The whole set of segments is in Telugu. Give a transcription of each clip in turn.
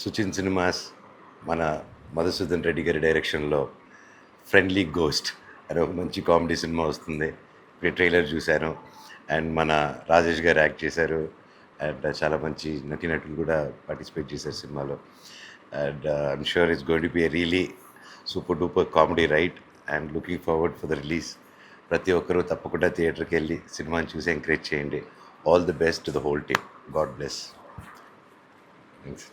సుచిన్ సినిమాస్ మన మధుసూదన్ రెడ్డి గారి డైరెక్షన్లో ఫ్రెండ్లీ గోస్ట్ అనే ఒక మంచి కామెడీ సినిమా వస్తుంది. ట్రైలర్ చూశాను. అండ్ మన రాజేష్ గారు యాక్ట్ చేశారు. అండ్ చాలా మంచి నటీనటులు కూడా పార్టిసిపేట్ చేశారు సినిమాలో. And I'm sure it's going to be a really super duper comedy right and looking forward for the release ప్రతి ఒక్కరూ తప్పకుండా థియేటర్కి వెళ్ళి సినిమాని చూసి ఎంకరేజ్ చేయండి. All the best to the whole team God bless thanks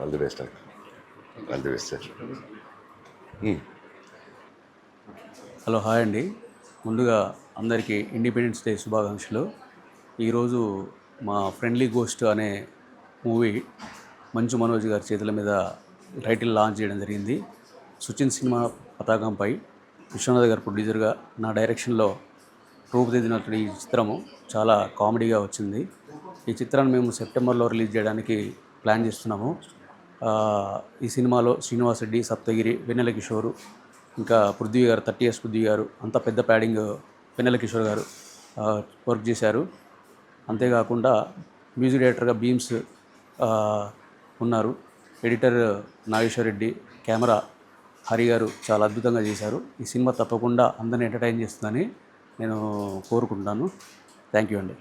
all the best all the best sir hello hi అండి. ముందుగా అందరికీ ఇండిపెండెన్స్ డే శుభాకాంక్షలు. ఈరోజు మా ఫ్రెండ్లీ గోస్ట్ అనే మూవీ మంచు మనోజ్ గారి చేతుల మీద టైటిల్ లాంచ్ చేయడం జరిగింది. సుచిన్ సినిమా పతాకంపై విశ్వనాథ్ గారు ప్రొడ్యూసర్గా నా డైరెక్షన్లో రూపుదిద్దినటువంటి ఈ చిత్రము చాలా కామెడీగా వచ్చింది. ఈ చిత్రాన్ని మేము సెప్టెంబర్లో రిలీజ్ చేయడానికి ప్లాన్ చేస్తున్నాము. ఈ సినిమాలో శ్రీనివాస్ రెడ్డి సప్తగిరి వెన్నెల కిషోరు ఇంకా పృథ్వీ గారు థర్టీ ఇయర్స్ పృథ్వీ గారు అంత పెద్ద ప్యాడింగ్ వెన్నెల కిషోర్ గారు వర్క్ చేశారు. అంతేకాకుండా మ్యూజిక్ డైరెక్టర్గా బీమ్స్ ఉన్నారు. ఎడిటర్ నాగేశ్వర్ రెడ్డి కెమెరా హరి గారు చాలా అద్భుతంగా చేశారు. ఈ సినిమా తప్పకుండా అందరిని ఎంటర్టైన్ చేస్తుందని నేను కోరుకుంటున్నాను. థ్యాంక్ యూ అండి.